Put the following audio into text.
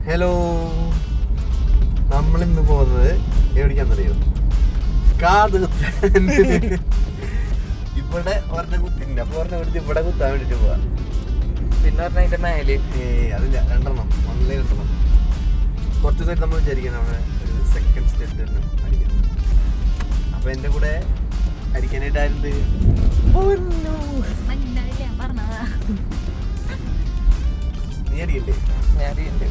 Hello നമ്മൾ ഇന്ന് പോകുന്നത് എവിടേക്കാന്നറിയോ കാത് ഇവിടെ ഒരെണ്ണം കുത്തിണ്ട് അപ്പൊ ഒരെണ്ണം എടുത്ത് ഇവിടെ കുത്താൻ വേണ്ടിട്ട് പോവാ. പിന്നെ പറഞ്ഞ അതിന്റെ മേൽ. ഏ അതില്ല. രണ്ടെണ്ണം. ഒന്നേ രണ്ടെണ്ണം. കുറച്ച് ദിവസമായിട്ട് നമ്മൾ വിചാരിക്കണം നമ്മുടെ ഒരു സെക്കൻഡ് സ്റ്റെപ്പ് തന്നെ അടിക്കണം അപ്പൊ എന്റെ കൂടെ അടിക്കാനായിട്ട് ആരുണ്ട് നീ അടിയില്ലേ ഞാൻ അറിയണ്ട്